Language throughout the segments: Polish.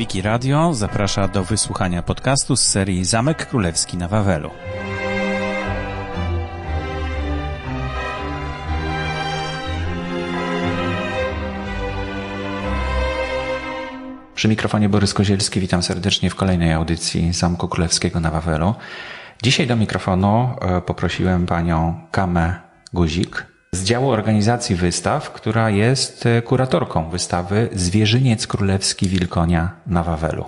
Wiki Radio zaprasza do wysłuchania podcastu z serii Zamek Królewski na Wawelu. Przy mikrofonie Borys Kozielski, witam serdecznie w kolejnej audycji Zamku Królewskiego na Wawelu. Dzisiaj do mikrofonu e, poprosiłem panią Kamę Guzik z działu organizacji wystaw, która jest e, kuratorką wystawy Zwierzyniec Królewski Wilkonia na Wawelu.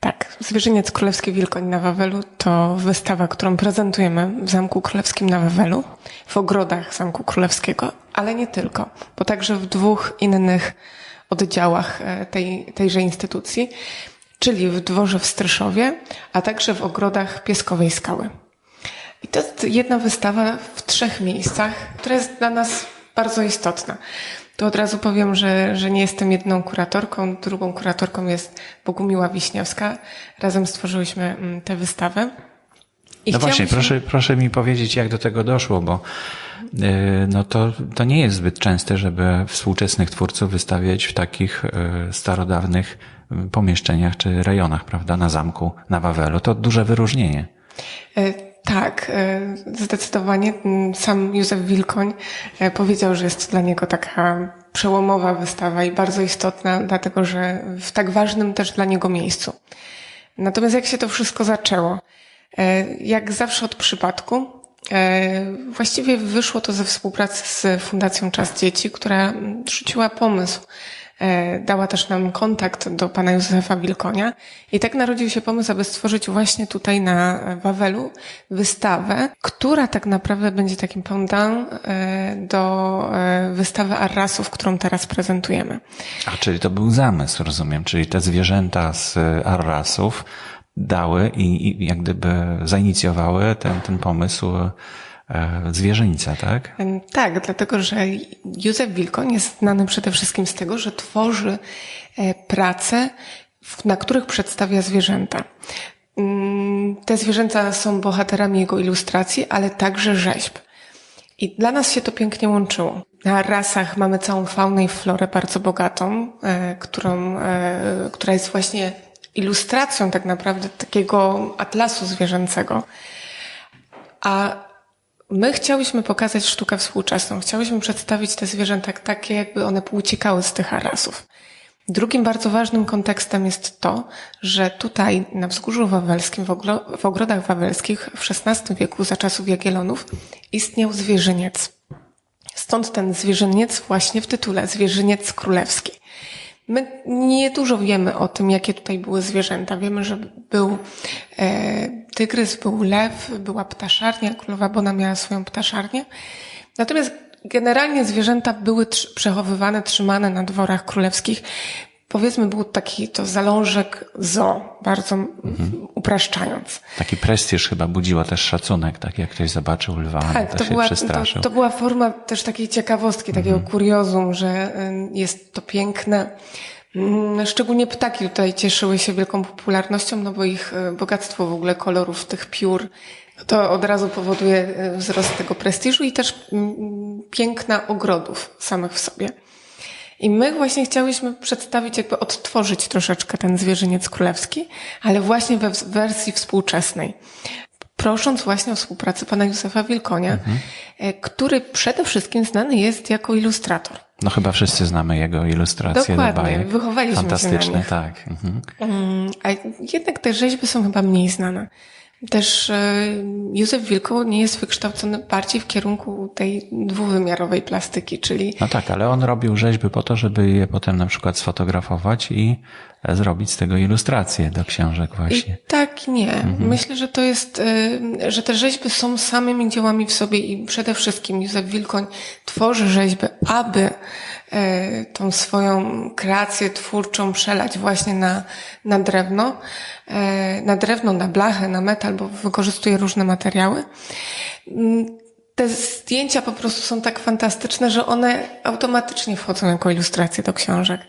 Tak, Zwierzyniec Królewski Wilkoń na Wawelu to wystawa, którą prezentujemy w Zamku Królewskim na Wawelu, w ogrodach Zamku Królewskiego, ale nie tylko, bo także w dwóch innych oddziałach e, tej, tejże instytucji, czyli w dworze w Stryszowie, a także w ogrodach Pieskowej Skały. I to jest jedna wystawa w trzech miejscach, która jest dla nas bardzo istotna. Tu od razu powiem, że, że nie jestem jedną kuratorką, drugą kuratorką jest Bogumiła Wiśniewska. Razem stworzyłyśmy mm, tę wystawę. I no właśnie, proszę, proszę mi powiedzieć, jak do tego doszło, bo yy, no to, to nie jest zbyt częste, żeby współczesnych twórców wystawiać w takich yy, starodawnych yy, pomieszczeniach czy rejonach, prawda, na zamku, na Wawelu. To duże wyróżnienie. Tak, zdecydowanie. Sam Józef Wilkoń powiedział, że jest to dla niego taka przełomowa wystawa i bardzo istotna, dlatego że w tak ważnym też dla niego miejscu. Natomiast jak się to wszystko zaczęło? E, jak zawsze od przypadku, e, właściwie wyszło to ze współpracy z Fundacją Czas Dzieci, która rzuciła pomysł. E, dała też nam kontakt do pana Józefa Wilkonia i tak narodził się pomysł, aby stworzyć właśnie tutaj na Wawelu wystawę, która tak naprawdę będzie takim pendant do wystawy Arrasów, którą teraz prezentujemy. A, czyli to był zamysł, rozumiem, czyli te zwierzęta z Arrasów dały i, i jak gdyby zainicjowały ten, ten pomysł e, zwierzyńca, tak? Tak, dlatego że Józef Wilkoń jest znany przede wszystkim z tego, że tworzy e, prace, na których przedstawia zwierzęta. Mm, te zwierzęta są bohaterami jego ilustracji, ale także rzeźb. I dla nas się to pięknie łączyło. Na rasach mamy całą faunę i florę bardzo bogatą, e, którą, która jest właśnie ilustracją tak naprawdę takiego atlasu zwierzęcego. A my chciałyśmy pokazać sztukę współczesną. Chciałyśmy przedstawić te zwierzęta takie, jakby one uciekały z tych arasów. Drugim bardzo ważnym kontekstem jest to, że tutaj na wzgórzu wawelskim, w ogrodach wawelskich w XVI wieku, za czasów Jagiellonów, istniał zwierzyniec. Stąd ten zwierzyniec właśnie w tytule, zwierzyniec królewski. My niedużo wiemy o tym, jakie tutaj były zwierzęta. Wiemy, że był e, tygrys, był lew, była ptaszarnia, królowa Bona miała swoją ptaszarnię. Natomiast generalnie zwierzęta były tr przechowywane, trzymane na dworach królewskich. Powiedzmy, był taki to zalążek zo, bardzo mhm. upraszczając. Taki prestiż chyba budziła też szacunek, tak jak ktoś zobaczył lwa, tak, to, to się była, przestraszył. To, to, była forma też takiej ciekawostki, takiego mhm. kuriozum, że jest to piękne. Mm, szczególnie ptaki tutaj cieszyły się wielką popularnością, no bo ich e, bogactwo w ogóle kolorów tych piór to od razu powoduje e, wzrost tego prestiżu i też mm, piękna ogrodów samych w sobie. I my właśnie chciałyśmy przedstawić, jakby odtworzyć troszeczkę ten zwierzyniec królewski, ale właśnie we wersji współczesnej. Prosząc właśnie o współpracę pana Józefa Wilkonia, mhm. E, który przede wszystkim znany jest jako ilustrator. No chyba wszyscy znamy jego ilustracje Dokładnie, do bajek. wychowaliśmy Fantastyczne, się na nich. tak. Mhm. Mm, a jednak te rzeźby są chyba mniej znane. Też e, Józef Wilko nie jest wykształcony bardziej w kierunku tej dwuwymiarowej plastyki, czyli... No tak, ale on robił rzeźby po to, żeby je potem na przykład sfotografować i zrobić z tego ilustrację do książek właśnie. I tak nie. Mhm. Myślę, że to jest, e, że te rzeźby są samymi dziełami w sobie i przede wszystkim Józef Wilkoń tworzy rzeźby, aby E, tą swoją kreację twórczą przelać właśnie na, na drewno, e, na drewno, na blachę, na metal, bo wykorzystuje różne materiały. Mm, te zdjęcia po prostu są tak fantastyczne, że one automatycznie wchodzą jako ilustracje do książek.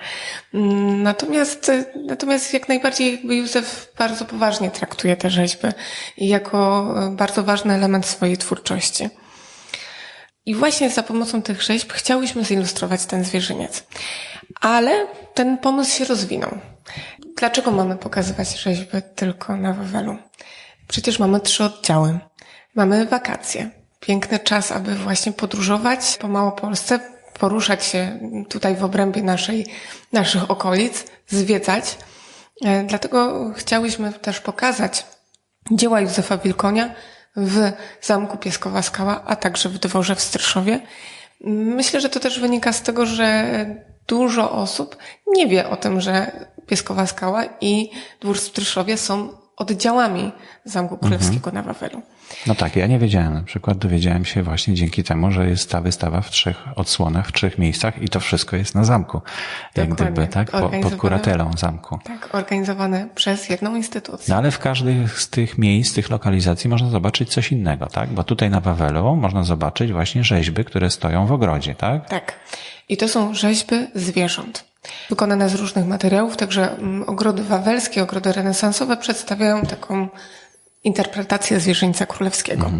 Mm, natomiast, natomiast jak najbardziej jakby Józef bardzo poważnie traktuje te rzeźby i jako bardzo ważny element swojej twórczości. I właśnie za pomocą tych rzeźb chciałyśmy zilustrować ten zwierzyniec. Ale ten pomysł się rozwinął. dlaczego mamy pokazywać rzeźby tylko na Wawelu? Przecież mamy trzy oddziały. Mamy wakacje. Piękny czas, aby właśnie podróżować po Małopolsce, poruszać się tutaj w obrębie naszej, naszych okolic, zwiedzać. E, dlatego chciałyśmy też pokazać dzieła Józefa Wilkonia w Zamku Pieskowa Skała, a także w dworze w Stryszowie. Myślę, że to też wynika z tego, że dużo osób nie wie o tym, że Pieskowa Skała i dwór w Stryszowie są oddziałami Zamku Królewskiego na Wawelu. No tak, ja nie wiedziałem. Na przykład dowiedziałem się właśnie dzięki temu, że jest ta wystawa w trzech odsłonach, w trzech miejscach i to wszystko jest na zamku. Jak Dokładnie. gdyby, tak? Po, pod kuratelą zamku. Tak, organizowane przez jedną instytucję. No ale w każdym z tych miejsc, tych lokalizacji można zobaczyć coś innego, tak? Bo tutaj na Wawelu można zobaczyć właśnie rzeźby, które stoją w ogrodzie, tak? Tak. I to są rzeźby zwierząt. Wykonane z różnych materiałów, także mm, ogrody wawelskie, ogrody renesansowe przedstawiają taką interpretację zwierzyńca królewskiego.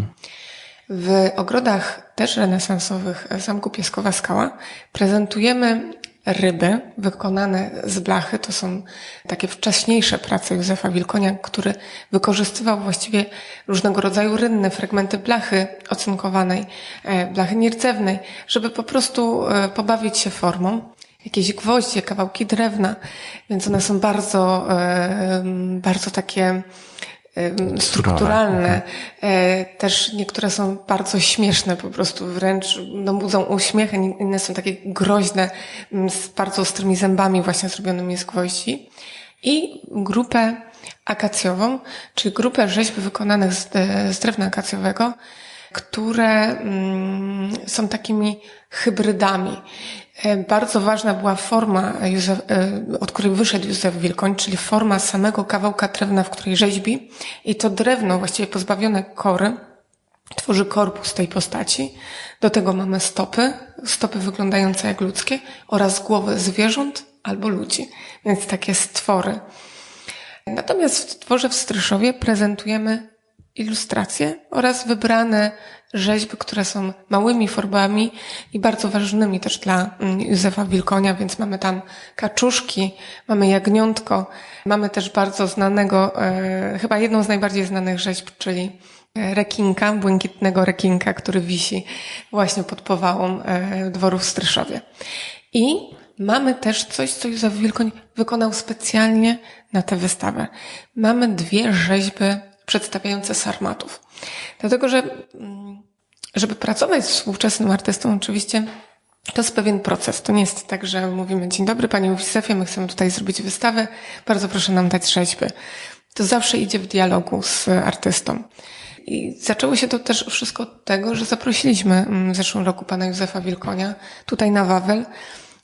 W ogrodach też renesansowych Zamku Pieskowa Skała prezentujemy ryby wykonane z blachy. To są takie wcześniejsze prace Józefa Wilkonia, który wykorzystywał właściwie różnego rodzaju rynne, fragmenty blachy ocynkowanej, e, blachy nierdzewnej, żeby po prostu e, pobawić się formą. Jakieś gwoździe, kawałki drewna, więc one są bardzo, e, bardzo takie strukturalne. E, Też niektóre są bardzo śmieszne, po prostu wręcz no, budzą uśmiech, inne są takie groźne, z bardzo ostrymi zębami właśnie zrobionymi z gwoździ. I grupę akacjową, czyli grupę rzeźb wykonanych z, z drewna akacjowego, które mm, są takimi hybrydami. E, Bardzo ważna była forma, Józef, e, od której wyszedł Józef Wilkoń, czyli forma samego kawałka drewna, w której rzeźbi. I to drewno, właściwie pozbawione kory, tworzy korpus tej postaci. Do tego mamy stopy, stopy wyglądające jak ludzkie oraz głowy zwierząt albo ludzi. Więc takie stwory. Natomiast w dworze w Stryszowie prezentujemy ilustracje oraz wybrane rzeźby, które są małymi formami i bardzo ważnymi też dla mm, Józefa Wilkonia, więc mamy tam kaczuszki, mamy jagniątko, mamy też bardzo znanego, e, chyba jedną z najbardziej znanych rzeźb, czyli e, rekinka, błękitnego rekinka, który wisi właśnie pod powałą e, dworu w Stryszowie. I mamy też coś, co Józef Wilkoń wykonał specjalnie na tę wystawę. Mamy dwie rzeźby przedstawiające sarmatów. Dlatego, że mm, żeby pracować z współczesnym artystą, oczywiście to jest pewien proces. To nie jest tak, że mówimy, dzień dobry Panie Józefie, my chcemy tutaj zrobić wystawę, bardzo proszę nam dać rzeźby. To zawsze idzie w dialogu z artystą. I zaczęło się to też wszystko od tego, że zaprosiliśmy mm, w zeszłym roku pana Józefa Wilkonia tutaj na Wawel,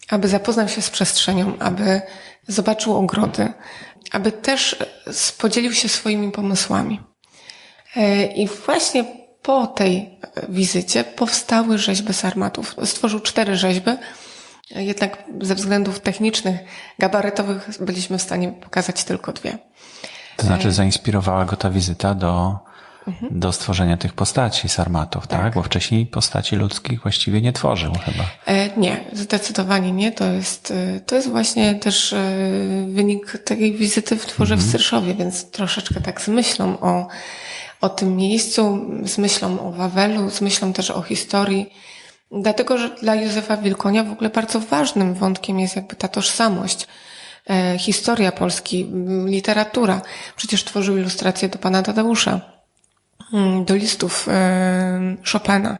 aby zapoznał się z przestrzenią, aby zobaczył ogrody, aby też podzielił się swoimi pomysłami. E, I właśnie po tej wizycie powstały rzeźby sarmatów. Stworzył cztery rzeźby, jednak ze względów technicznych, gabarytowych byliśmy w stanie pokazać tylko dwie. To znaczy zainspirowała go ta wizyta do, do stworzenia tych postaci sarmatów, tak? Bo wcześniej postaci ludzkich właściwie nie tworzył chyba. E, Nie, zdecydowanie nie. To jest, e, to jest właśnie też e, wynik takiej wizyty w dworze w Syrszowie, więc troszeczkę tak z myślą o, o tym miejscu, z myślą o Wawelu, z myślą też o historii. Dlatego, że dla Józefa Wilkonia w ogóle bardzo ważnym wątkiem jest jakby ta tożsamość, historia Polski, literatura. Przecież tworzył ilustracje do pana Tadeusza, do listów Chopina.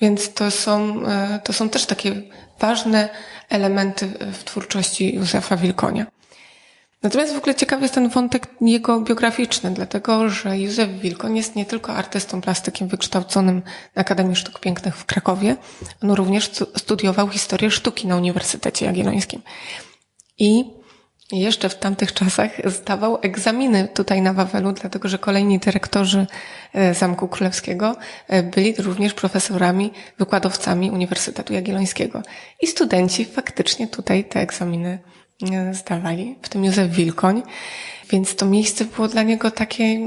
Więc to są, e, to są też takie ważne elementy w twórczości Józefa Wilkonia. Natomiast w ogóle ciekawy jest ten wątek jego biograficzny, dlatego że Józef Wilkoń jest nie tylko artystą plastykiem wykształconym na Akademii Sztuk Pięknych w Krakowie, on również stu- studiował historię sztuki na Uniwersytecie Jagiellońskim. I jeszcze w tamtych czasach zdawał egzaminy tutaj na Wawelu, dlatego że kolejni dyrektorzy e, Zamku Królewskiego e, byli również profesorami, wykładowcami Uniwersytetu Jagiellońskiego. I studenci faktycznie tutaj te egzaminy e, zdawali, w tym Józef Wilkoń. Więc to miejsce było dla niego takie,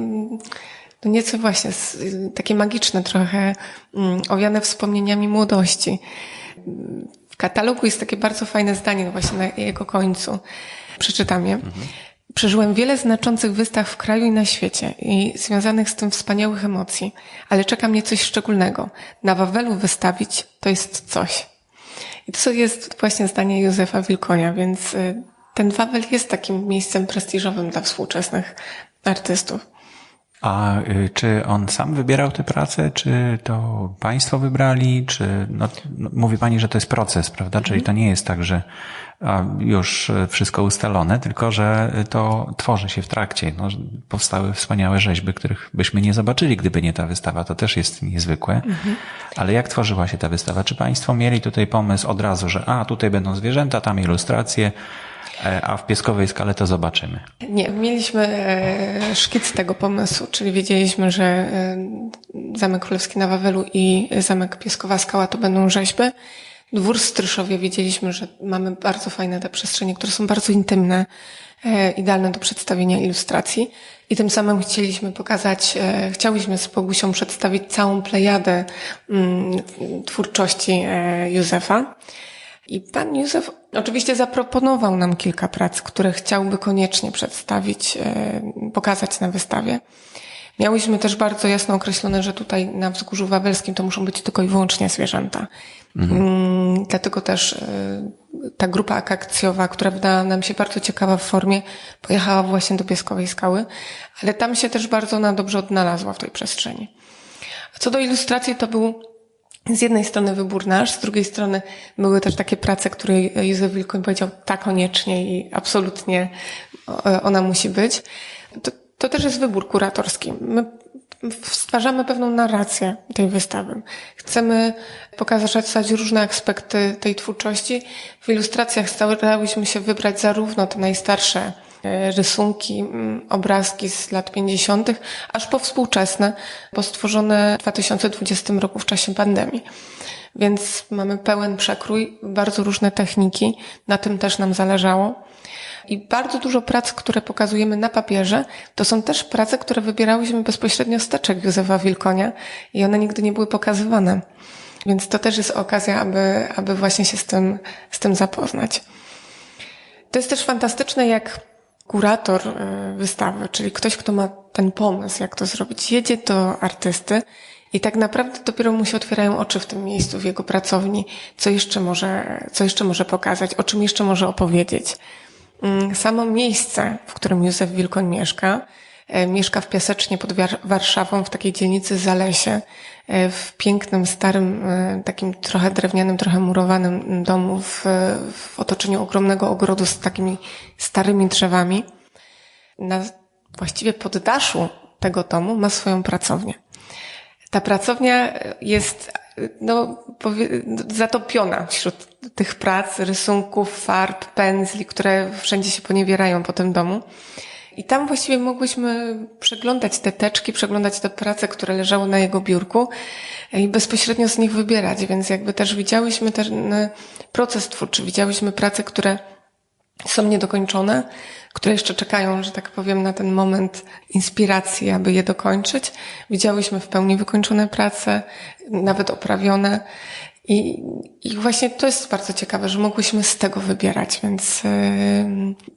no nieco właśnie, takie magiczne trochę, mm, owiane wspomnieniami młodości. W katalogu jest takie bardzo fajne zdanie no właśnie na jego końcu. Przeczytam je. Przeżyłem wiele znaczących wystaw w kraju i na świecie i związanych z tym wspaniałych emocji, ale czeka mnie coś szczególnego. Na Wawelu wystawić to jest coś. I to jest właśnie zdanie Józefa Wilkonia, więc y, ten Wawel jest takim miejscem prestiżowym dla współczesnych artystów. A y, czy on sam wybierał tę pracę, czy to państwo wybrali, czy no, no, mówi pani, że to jest proces, prawda? Czyli to nie jest tak, że już wszystko ustalone, tylko że to tworzy się w trakcie. No, powstały wspaniałe rzeźby, których byśmy nie zobaczyli, gdyby nie ta wystawa. To też jest niezwykłe. Mhm. Ale jak tworzyła się ta wystawa? Czy państwo mieli tutaj pomysł od razu, że a, tutaj będą zwierzęta, tam ilustracje, a w pieskowej skale to zobaczymy. Nie, mieliśmy e, szkic tego pomysłu, czyli wiedzieliśmy, że e, Zamek Królewski na Wawelu i Zamek Pieskowa Skała to będą rzeźby. Dwór Stryszowie wiedzieliśmy, że mamy bardzo fajne te przestrzenie, które są bardzo intymne, idealne do przedstawienia ilustracji. I tym samym chcieliśmy pokazać, chciałyśmy z Bogusią przedstawić całą plejadę mm, twórczości Józefa. I pan Józef oczywiście zaproponował nam kilka prac, które chciałby koniecznie przedstawić, e, pokazać na wystawie. Miałyśmy też bardzo jasno określone, że tutaj na Wzgórzu Wawelskim to muszą być tylko i wyłącznie zwierzęta. Mhm. Mm, dlatego też e, ta grupa akacjowa, która wydała nam się bardzo ciekawa w formie, pojechała właśnie do Pieskowej Skały, ale tam się też bardzo ona dobrze odnalazła w tej przestrzeni. A co do ilustracji, to był z jednej strony wybór nasz, z drugiej strony były też takie prace, które Józef Wilkoń powiedział tak koniecznie i absolutnie e, ona musi być. To, to też jest wybór kuratorski. My stwarzamy pewną narrację tej wystawy. Chcemy pokazać różne aspekty tej twórczości. W ilustracjach starałyśmy się wybrać zarówno te najstarsze rysunki, mm, obrazki z lat 50., aż po współczesne, bo w 2020 roku w czasie pandemii. Więc mamy pełen przekrój, bardzo różne techniki, na tym też nam zależało. I bardzo dużo prac, które pokazujemy na papierze, to są też prace, które wybierałyśmy bezpośrednio z teczek Józefa Wilkonia i one nigdy nie były pokazywane. Więc to też jest okazja, aby, aby właśnie się z tym, z tym zapoznać. To jest też fantastyczne, jak kurator e, wystawy, czyli ktoś, kto ma ten pomysł, jak to zrobić, jedzie do artysty i tak naprawdę dopiero mu się otwierają oczy w tym miejscu, w jego pracowni, co jeszcze może, co jeszcze może pokazać, o czym jeszcze może opowiedzieć. Mm, samo miejsce, w którym Józef Wilkoń mieszka, mieszka w Piasecznie pod Warszawą, w takiej dzielnicy Zalesie, e, w pięknym, starym, e, takim trochę drewnianym, trochę murowanym domu w, w otoczeniu ogromnego ogrodu z takimi starymi drzewami. Na właściwie poddaszu tego domu ma swoją pracownię. Ta pracownia jest no, zatopiona wśród tych prac, rysunków, farb, pędzli, które wszędzie się poniewierają po tym domu. I tam właściwie mogłyśmy przeglądać te teczki, przeglądać te prace, które leżały na jego biurku i bezpośrednio z nich wybierać, więc jakby też widziałyśmy ten proces twórczy, widziałyśmy prace, które są niedokończone, które jeszcze czekają, że tak powiem, na ten moment inspiracji, aby je dokończyć. Widziałyśmy w pełni wykończone prace, nawet oprawione i, I właśnie to jest bardzo ciekawe, że mogłyśmy z tego wybierać, więc yy,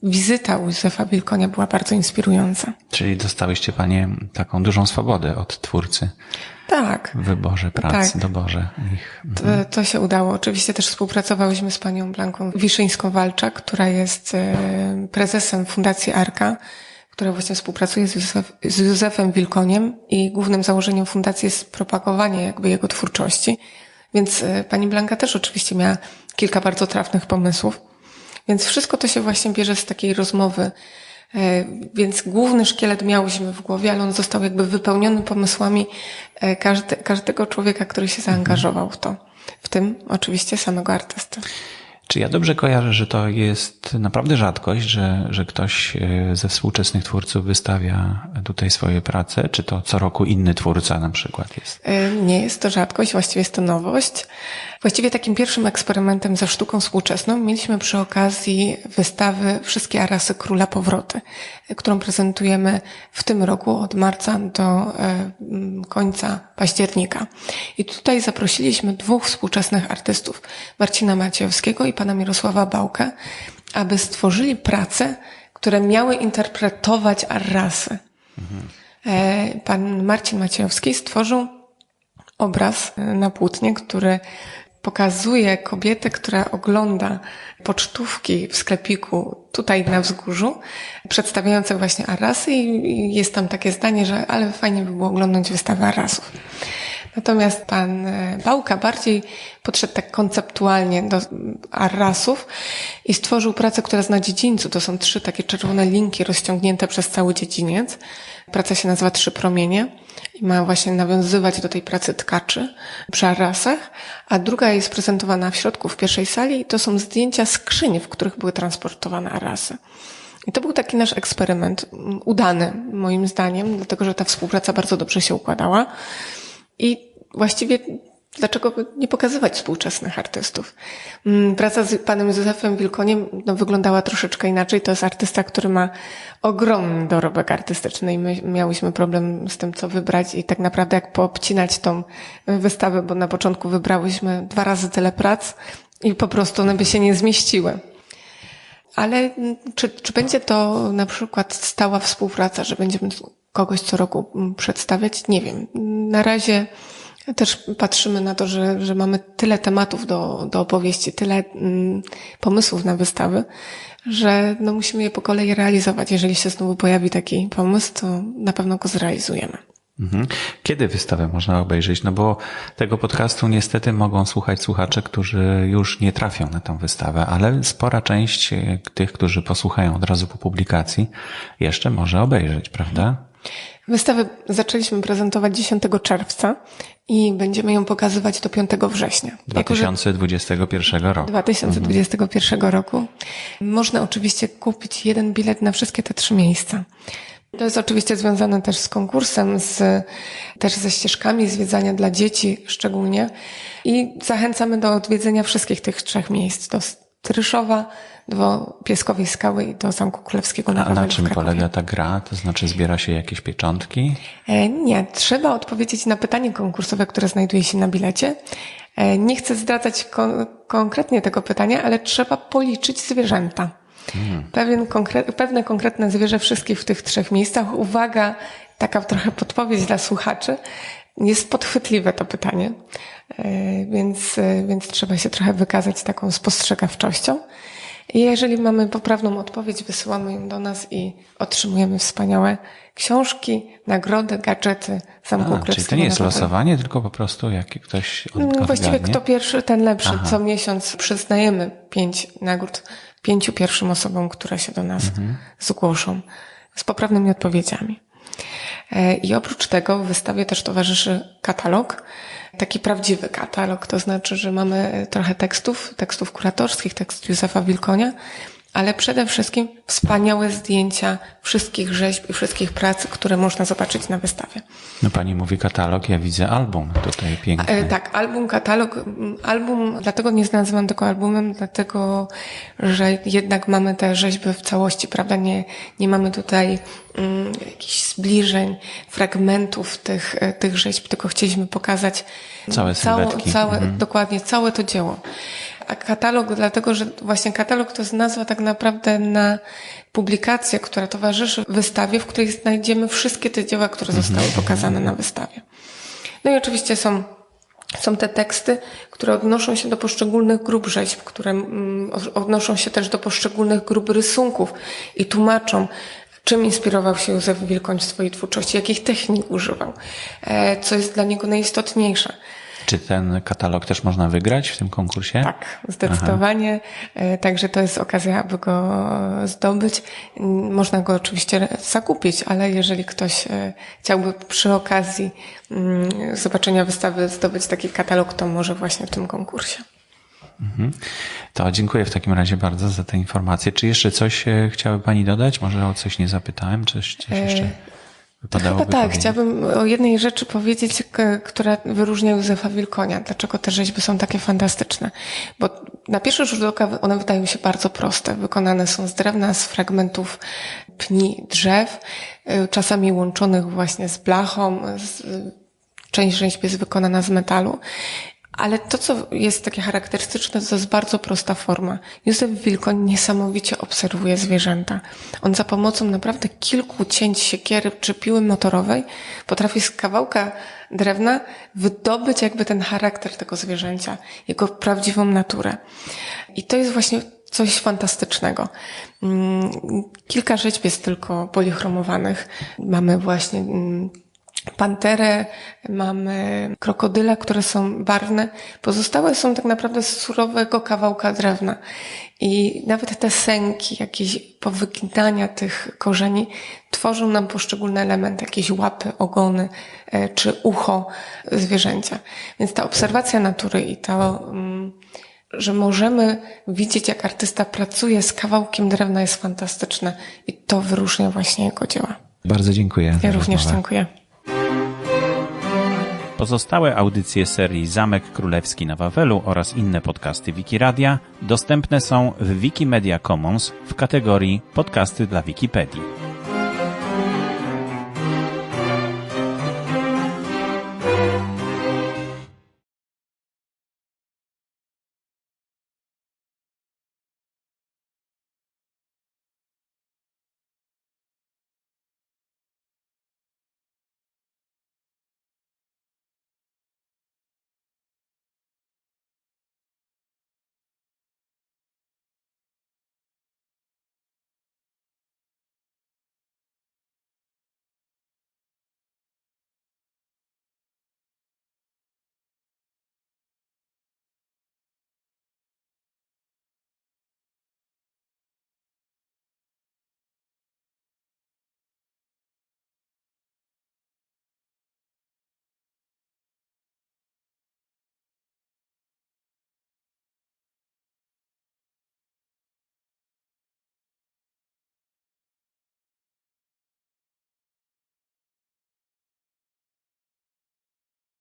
wizyta u Józefa Wilkonia była bardzo inspirująca. Czyli dostałyście Panie taką dużą swobodę od twórcy. Tak. W wyborze pracy, tak. doborze ich. Mhm. To, to się udało. Oczywiście też współpracowałyśmy z panią Blanką Wiszyńską-Walczak, która jest yy, prezesem Fundacji Arka, która właśnie współpracuje z, Józef, z Józefem Wilkoniem i głównym założeniem fundacji jest propagowanie jakby jego twórczości. Więc e, pani Blanka też oczywiście miała kilka bardzo trafnych pomysłów. Więc wszystko to się właśnie bierze z takiej rozmowy. E, więc główny szkielet miałyśmy w głowie, ale on został jakby wypełniony pomysłami każde, każdego człowieka, który się zaangażował w to. W tym oczywiście samego artysty. Czy ja dobrze kojarzę, że to jest naprawdę rzadkość, że, że ktoś e, ze współczesnych twórców wystawia tutaj swoje prace? Czy to co roku inny twórca na przykład jest? E, nie jest to rzadkość, właściwie jest to nowość. Właściwie takim pierwszym eksperymentem ze sztuką współczesną mieliśmy przy okazji wystawy Wszystkie Arasy Króla Powroty, którą prezentujemy w tym roku od marca do e, końca października. I tutaj zaprosiliśmy dwóch współczesnych artystów, Marcina Maciejowskiego i pana Mirosława Bałkę, aby stworzyli pracę, które miały interpretować arrasy. E, Pan Marcin Maciejowski stworzył obraz na płótnie, który pokazuje kobietę, która ogląda pocztówki w sklepiku tutaj na wzgórzu, przedstawiające właśnie arasy i jest tam takie zdanie, że ale fajnie by było oglądać wystawę arasów. Natomiast pan e, Bałka bardziej podszedł tak konceptualnie do arrasów i stworzył pracę, która jest na dziedzińcu. To są trzy takie czerwone linki rozciągnięte przez cały dziedziniec. Praca się nazywa Trzy Promienie i ma właśnie nawiązywać do tej pracy tkaczy przy arrasach, a druga jest prezentowana w środku, w pierwszej sali i to są zdjęcia skrzyń, w których były transportowane arrasy. I to był taki nasz eksperyment, udany moim zdaniem, dlatego że ta współpraca bardzo dobrze się układała. I właściwie dlaczego nie pokazywać współczesnych artystów? Mm, praca z panem Józefem Wilkoniem no, wyglądała troszeczkę inaczej. To jest artysta, który ma ogromny dorobek artystyczny i my miałyśmy problem z tym, co wybrać i tak naprawdę jak poobcinać tą wystawę, bo na początku wybrałyśmy dwa razy tyle prac i po prostu one by się nie zmieściły. Ale mm, czy, czy będzie to na przykład stała współpraca, że będziemy kogoś co roku mm, przedstawiać? Nie wiem. Na razie też patrzymy na to, że, że mamy tyle tematów do, do opowieści, tyle mm, pomysłów na wystawy, że no musimy je po kolei realizować. Jeżeli się znowu pojawi taki pomysł, to na pewno go zrealizujemy. Mhm. Kiedy wystawę można obejrzeć? No bo tego podcastu niestety mogą słuchać słuchacze, którzy już nie trafią na tę wystawę, ale spora część tych, którzy posłuchają od razu po publikacji, jeszcze może obejrzeć, prawda? Wystawę zaczęliśmy prezentować 10 czerwca i będziemy ją pokazywać do 5 września. 2021 roku. 2021 mhm. roku. Można oczywiście kupić jeden bilet na wszystkie te trzy miejsca. To jest oczywiście związane też z konkursem, z, też ze ścieżkami zwiedzania dla dzieci szczególnie. I zachęcamy do odwiedzenia wszystkich tych trzech miejsc. Do Tryszowa, do Pieskowej Skały i do Zamku Królewskiego na A na czym polega ta gra? To znaczy zbiera się jakieś pieczątki? E, nie, trzeba odpowiedzieć na pytanie konkursowe, które znajduje się na bilecie. E, nie chcę zdradzać kon konkretnie tego pytania, ale trzeba policzyć zwierzęta. Hmm. Pewien konkre pewne konkretne zwierzę wszystkich w tych trzech miejscach. Uwaga, taka trochę podpowiedź dla słuchaczy. Jest podchwytliwe to pytanie, e, więc, więc trzeba się trochę wykazać taką spostrzegawczością. I jeżeli mamy poprawną odpowiedź, wysyłamy ją do nas i otrzymujemy wspaniałe książki, nagrody, gadżety Zamku A, Czyli to nie jest losowanie, tylko po prostu jak ktoś odgadnie? Właściwie kto pierwszy, ten lepszy. Aha. Co miesiąc przyznajemy pięć nagród pięciu pierwszym osobom, które się do nas mhm. zgłoszą z poprawnymi odpowiedziami. E, I oprócz tego w wystawie też towarzyszy katalog, taki prawdziwy katalog, to znaczy, że mamy trochę tekstów, tekstów kuratorskich, tekst Józefa Wilkonia, ale przede wszystkim wspaniałe zdjęcia wszystkich rzeźb i wszystkich prac, które można zobaczyć na wystawie. No pani mówi katalog, ja widzę album tutaj piękny. E, tak, album, katalog, album, dlatego nie nazywam tego albumem, dlatego, że jednak mamy te rzeźby w całości, prawda? Nie, nie mamy tutaj mm, jakichś zbliżeń, fragmentów tych, e, tych rzeźb, tylko chcieliśmy pokazać całe sylwetki. Całe, mhm. dokładnie, całe to dzieło. A katalog, dlatego że właśnie katalog to jest nazwa tak naprawdę na publikację, która towarzyszy wystawie, w której znajdziemy wszystkie te dzieła, które zostały mhm. pokazane na wystawie. No i oczywiście są są te teksty, które odnoszą się do poszczególnych grup rzeźb, które mm, odnoszą się też do poszczególnych grup rysunków i tłumaczą, czym inspirował się Józef Wilkoń w swojej twórczości, jakich technik używał, e, co jest dla niego najistotniejsze. Czy ten katalog też można wygrać w tym konkursie? Tak, zdecydowanie. Aha. Także to jest okazja, aby go zdobyć. Można go oczywiście zakupić, ale jeżeli ktoś e, chciałby przy okazji mm, zobaczenia wystawy zdobyć taki katalog, to może właśnie w tym konkursie. Mhm. To dziękuję w takim razie bardzo za te informacje. Czy jeszcze coś e, chciałaby Pani dodać? Może o coś nie zapytałem? Coś, coś jeszcze? Chyba tak, chciałabym o jednej rzeczy powiedzieć, która wyróżnia Józefa Wilkonia. Dlaczego te rzeźby są takie fantastyczne? Bo na pierwszy rzut oka one wydają się bardzo proste. Wykonane są z drewna, z fragmentów pni drzew, y, czasami łączonych właśnie z blachą. Część rzeźb jest wykonana z metalu. Ale to, co jest takie charakterystyczne, to jest bardzo prosta forma. Józef Wilkoń niesamowicie obserwuje zwierzęta. On za pomocą naprawdę kilku cięć siekiery czy piły motorowej potrafi z kawałka drewna wydobyć jakby ten charakter tego zwierzęcia, jego prawdziwą naturę. I to jest właśnie coś fantastycznego. Mm, kilka rzeźb jest tylko polichromowanych. Mamy właśnie mm, panterę, mamy krokodyla, które są barwne. Pozostałe są tak naprawdę z surowego kawałka drewna. I nawet te sęki, jakieś powyginania tych korzeni tworzą nam poszczególne elementy, jakieś łapy, ogony e, czy ucho zwierzęcia. Więc ta obserwacja natury i to, mm, że możemy widzieć, jak artysta pracuje z kawałkiem drewna jest fantastyczne i to wyróżnia właśnie jego dzieła. Bardzo dziękuję. Ja również dziękuję. Pozostałe audycje serii Zamek Królewski na Wawelu oraz inne podcasty Wikiradia dostępne są w Wikimedia Commons w kategorii Podcasty dla Wikipedii.